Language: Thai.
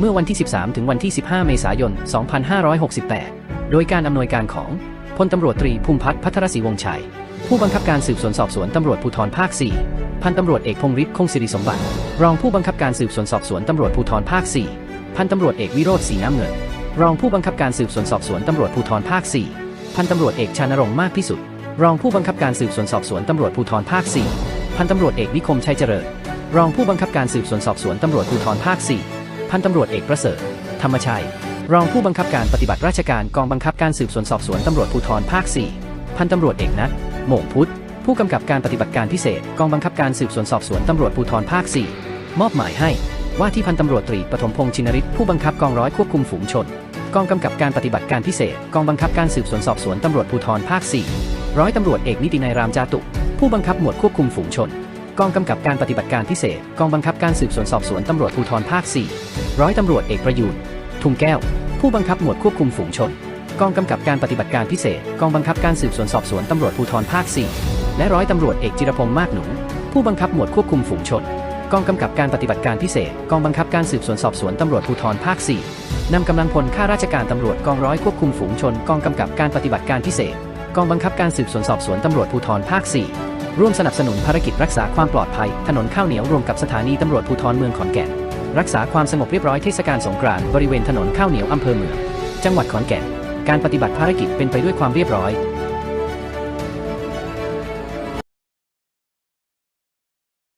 เมื่อวันที่ 13 ถึงวันที่ 15 เมษายน 2568 โดยการอำนวยการของพลตำรวจตรีภูมิพัฒน์พัทรศรีวงศ์ชัย ผู้บังคับการสืบสวนสอบสวนตำรวจภูธรภาค 4 พันตำรวจเอกพงฤทธิ์คงศิริสมบัติ รองผู้บังคับการสืบสวนสอบสวนตำรวจภูธรภาค 4 พันตำรวจเอกวิโรธศรีน้ำเงิน รองผู้บังคับการสืบสวนสอบสวนตำรวจภูธรภาค 4 พันตำรวจเอกชานรงค์มากพิสุทธิ์รองผู้บังคับการสืบสวนสอบสวนตำรวจภูธรภาค 4 พันตำรวจเอกนิคมชัยเจริญ รองผู้บังคับการสืบสวนสอบสวนตำรวจภูธรภาค 4 พันตำรวจเอกประเสริฐ ธรรมชัย รองผู้บังคับการปฏิบัติราชการกองบังคับการสืบสวนสอบสวนตำรวจภูธรภาค 4 พันตำรวจเอกนัทโหม่งพุทธ ผู้กำกับการปฏิบัติการพิเศษกองบังคับการสืบสวนสอบสวนตำรวจภูธรภาค 4 มอบหมายให้ว่าที่พันตำรวจตรีปฐมพงษ์ชินริศผู้บังคับกองร้อยควบคุมฝูงชน กองกำกับการปฏิบัติการพิเศษกองบังคับการสืบสวนสอบสวนตำรวจภูธรภาค 4 ร้อยตำรวจเอกนิตินัยรามจาตุ ผู้บังคับหมวดควบคุมฝูงชน กองกำกับการปฏิบัติการพิเศษ กองบังคับการสืบสวนสอบสวนตำรวจภูธรภาค 4 ร้อยตำรวจเอกประยูนทุมแก้ว ผู้บังคับหมวดควบคุมฝูงชน กองกำกับการปฏิบัติการพิเศษ กองบังคับการสืบสวนสอบสวนตำรวจภูธรภาค 4 และร้อยตำรวจเอกจิรพงษ์มากหนุผู้บังคับหมวดควบคุมฝูงชน กองกำกับการปฏิบัติการพิเศษ กองบังคับการสืบสวนสอบสวนตำรวจภูธรภาค 4นำกำลังพลข้าราชการตำรวจกองร้อยควบคุมฝูงชน กองกำกับการปฏิบัติการพิเศษ กองบังคับการสืบสวนสอบสวนตำรวจภูธรภาค 4 ร่วมสนับสนุนภารกิจรักษาความปลอดภัย ถนนข้าวเหนียวรวมกับสถานีตำรวจภูธรเมืองขอนแก่น รักษาความสงบเรียบร้อยเทศกาลสงกรานต์บริเวณถนนข้าวเหนียวอำเภอเมือง จังหวัดขอนแก่น การปฏิบัติภารกิจเป็นไปด้วยความเรียบร้อย